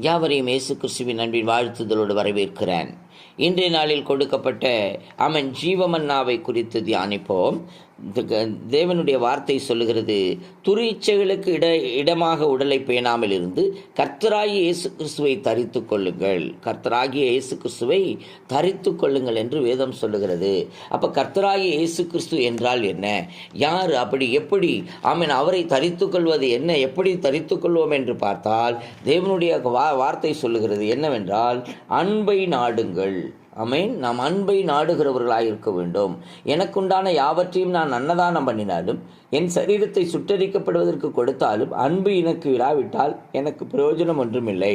யாவரையும் இயேசு கிறிஸ்துவின் அன்பின் வாழ்த்துதலோடு வரவேற்கிறேன். இன்றைய நாளில் கொடுக்கப்பட்ட அவன் ஜீவமன்னாவை குறித்து தியானிப்போம். தேவனுடைய வார்த்தை சொல்லுகிறது துரிச்சைகளுக்கு இட இடமாக உடலை பேணாமல் இருந்து கர்த்தராகிய இயேசு கிறிஸ்துவை தரித்து கொள்ளுங்கள். கர்த்தராகிய இயேசு கிறிஸ்துவை தரித்து கொள்ளுங்கள் என்று வேதம் சொல்லுகிறது. அப்போ கர்த்தராகிய இயேசு கிறிஸ்து என்றால் என்ன? யார் அப்படி எப்படி ஆமீன் அவரை தரித்து கொள்வது என்ன? எப்படி தரித்து கொள்வோம் என்று பார்த்தால் தேவனுடைய வா வார்த்தை சொல்லுகிறது என்னவென்றால் அன்பை நாடுங்கள். ஆமென். நாம் அன்பை நாடுகிறவர்களாக இருக்க வேண்டும். எனக்குண்டான யாவற்றையும் நான் அன்னதானம் பண்ணினாலும் என் சரீரத்தை சுட்டரிக்கப்படுவதற்கு கொடுத்தாலும் அன்பு எனக்கு விடாவிட்டால் எனக்கு பிரயோஜனம் ஒன்றுமில்லை.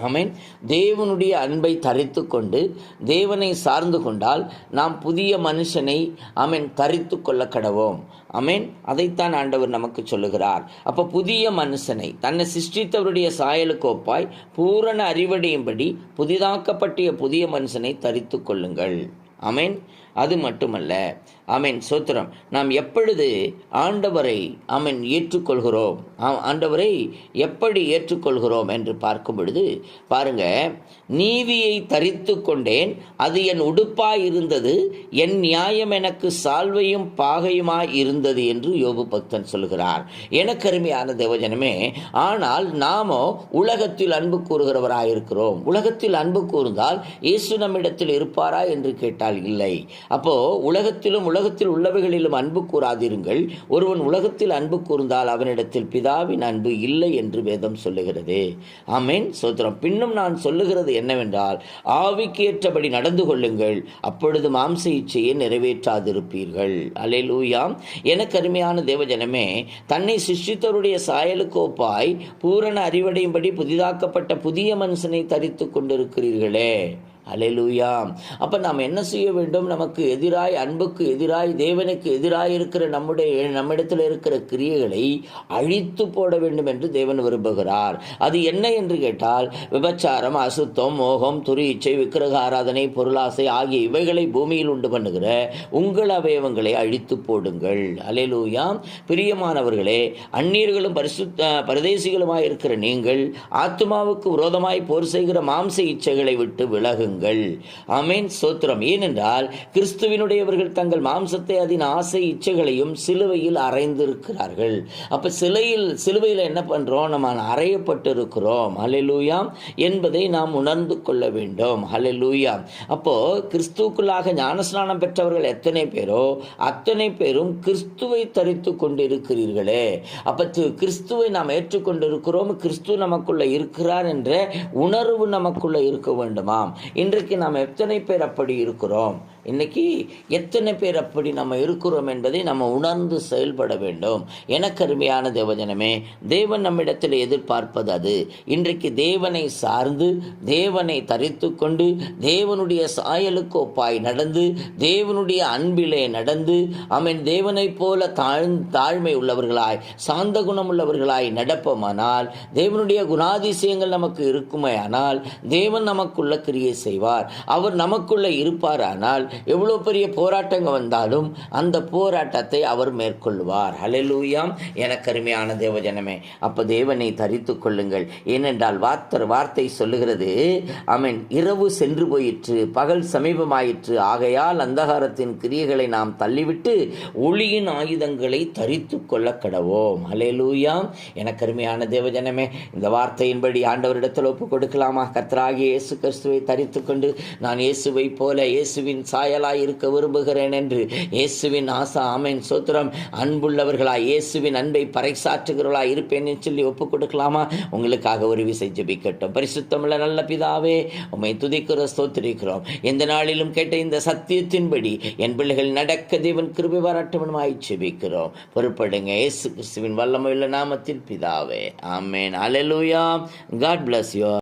ஆமென். தேவனுடைய அன்பை தரித்து கொண்டு தேவனை சார்ந்து கொண்டால் நாம் புதிய மனுஷனை ஆமென் தரித்து கொள்ள கடவோம் ஆமென். அதைத்தான் ஆண்டவர் நமக்கு சொல்லுகிறார். அப்போ புதிய மனுஷனை தன்னை சிருஷ்டித்தவருடைய சாயலுக்கு ஒப்பாய் பூரண அறிவடையும்படி புதிதாக்கப்பட்டிய புதிய மனுஷனை தரித்து கொள்ளுங்கள். ஆமென். அது மட்டுமல்ல ஆமென். சோத்திரம். நாம் எப்பொழுது ஆண்டவரை ஆமென் ஏற்றுக்கொள்கிறோம்? ஆண்டவரை எப்படி ஏற்றுக்கொள்கிறோம் என்று பார்க்கும் பொழுது பாருங்க நீதியை தரித்து கொண்டேன் அது என் உடுப்பாய் இருந்தது என் நியாயம் எனக்கு சால்வையும் பாகையுமாய் இருந்தது என்று யோபு பக்தன் சொல்கிறார். எனக்கு அருமையான தேவஜனமே ஆனால் நாமோ உலகத்தில் அன்பு கூறுகிறவராயிருக்கிறோம். உலகத்தில் அன்பு கூர்ந்தால் இயேசு நம்மிடத்தில் இருப்பாரா என்று கேட்டால் இல்லை. அப்போ உலகத்திலும் உலகத்தில் உள்ளவைகளிலும் அன்பு கூறாதிருங்கள். ஒருவன் உலகத்தில் அன்பு கூர்ந்தால் அவனிடத்தில் பிதாவின் அன்பு இல்லை என்று வேதம் சொல்லுகிறது. ஆமேன். சோத்திரம். பின்னும் நான் சொல்லுகிறது என்னவென்றால் ஆவிக்கு ஏற்றபடி நடந்து கொள்ளுங்கள். அப்பொழுது மாம்ச இச்சையை நிறைவேற்றாதிருப்பீர்கள். அலையலூயாம் எனக்கு அருமையான தேவஜனமே தன்னை சிருஷ்டித்தவருடைய சாயலுக்கோப்பாய் பூரண அறிவடையும்படி புதிதாக்கப்பட்ட புதிய மனுஷனை தரித்து கொண்டிருக்கிறீர்களே. அலையிலூயா அப்ப நாம் என்ன செய்ய வேண்டும்? நமக்கு எதிராய் அன்புக்கு எதிராய் தேவனுக்கு எதிராய் இருக்கிற நம்முடைய நம்மிடத்தில் இருக்கிற கிரியைகளை அழித்து போட வேண்டும் என்று தேவன் விரும்புகிறார். அது என்ன என்று கேட்டால் விபச்சாரம் அசுத்தம் மோகம் துரி இச்சை விக்கிரக ஆராதனை பொருளாசை ஆகிய இவைகளை பூமியில் உண்டு பண்ணுகிற உங்கள் அவயவங்களை அழித்து போடுங்கள். அலையிலூயா பிரியமானவர்களே அந்நியர்களும் பரிசுத்த பரதேசிகளுமாய் இருக்கிற நீங்கள் ஆத்மாவுக்கு விரோதமாய் போர் செய்கிற மாம்ச இச்சைகளை விட்டு விலகுங்கள். ஆமென். சோத்திரம். ஏனென்றால் கிறிஸ்துவினுடையவர்கள் தங்கள் மாம்சத்தை அதன் ஆசை இச்சைகளையும் சிலுவையில் அறைந்திருக்கிறார்கள். அப்ப சிலையில் சிலுவையில் என்ன பண்றோம்? நம்ம அறையப்பட்டு இருக்கிறோம் என்பதை நாம் உணர்ந்து கொள்ள வேண்டும். ஹalleluya. அப்போ கிறிஸ்துவுக்குள்ளாக ஞானஸ்நானம் பெற்றவர்கள் எத்தனை பேரோ அத்தனை பேரும் கிறிஸ்துவை தரித்து கொண்டிருக்கிறீர்களே. அப்ப கிறிஸ்துவை நாம் ஏற்றுக்கொண்டிருக்கிறோம். கிறிஸ்து நமக்குள்ள இருக்கிறார் என்ற உணர்வு நமக்குள்ள இருக்க வேண்டுமாம். இன்றைக்கு நாம் எத்தனை பேர் அப்படி இருக்கிறோம்? இன்றைக்கி எத்தனை பேர் அப்படி நம்ம இருக்கிறோம் என்பதை நம்ம உணர்ந்து செயல்பட வேண்டும். எனக்கு அருமையான தேவஜனமே தேவன் நம்மிடத்தில் எதிர்பார்ப்பது அது. இன்றைக்கு தேவனை சார்ந்து தேவனை தரித்து கொண்டு தேவனுடைய சாயலுக்கு ஒப்பாய் நடந்து தேவனுடைய அன்பிலே நடந்து அவன் தேவனைப் போல தாழ் தாழ்மை உள்ளவர்களாய் சாந்த குணம் உள்ளவர்களாய் நடப்போமானால் தேவனுடைய குணாதிசயங்கள் நமக்கு இருக்குமே ஆனால் தேவன் நமக்குள்ள கிரியை செய்வார். அவர் நமக்குள்ள இருப்பாரானால் எவ்வளோ பெரிய போராட்டங்கள் வந்தாலும் அந்த போராட்டத்தை அவர் மேற்கொள்வார் ஹலெலூயாம் எனக்கு அருமையான தேவஜனமே அப்போ தேவனை தரித்து கொள்ளுங்கள். ஏனென்றால் வார்த்தர் வார்த்தை சொல்லுகிறது அவன் இரவு சென்று போயிற்று பகல் சமீபமாயிற்று. ஆகையால் அந்தகாரத்தின் கிரியைகளை நாம் தள்ளிவிட்டு ஒளியின் ஆயுதங்களை தரித்து கொள்ள கடவோம் ஹalleluya எனக்கு அருமையான தேவஜனமே இந்த வார்த்தையின்படி ஆண்டவரிடத்தில் ஒப்பு கொடுக்கலாமா? கத்ராகி இயேசு கிறிஸ்துவை தரித்து கொண்டு நான் இயேசுவை போல இயேசுவின் சாயலாய் இருக்க விரும்புகிறேன் என்று இயேசுவின் ஆசா ஆமேன். சோத்திரம் அன்புள்ளவர்களாய் இயேசுவின் அன்பை பறைசாற்றுகிறவர்களாய் இருப்பேன் என்று சொல்லி ஒப்பு கொடுக்கலாமா உங்களுக்காக ஒரு விசை ஜபிக்கட்டும். பரிசுத்தமுள்ள நல்ல பிதாவே உம்மை துதிக்கிற ஸ்தோத்திரிக்கிறோம். எந்த நாளிலும் கேட்ட இந்த சத்தியத்தின்படி என் பிள்ளைகள் நடக்க தேவன் கிருபை பாராட்டவனுமாய் ஜெபிக்கிறோம். பொறுப்படுங்க இயேசு கிறிஸ்துவின் வல்லமையுள்ள நாமத்தில் பிதாவே. ஆமேன். அலலூயா காட் பிளஸ் யூ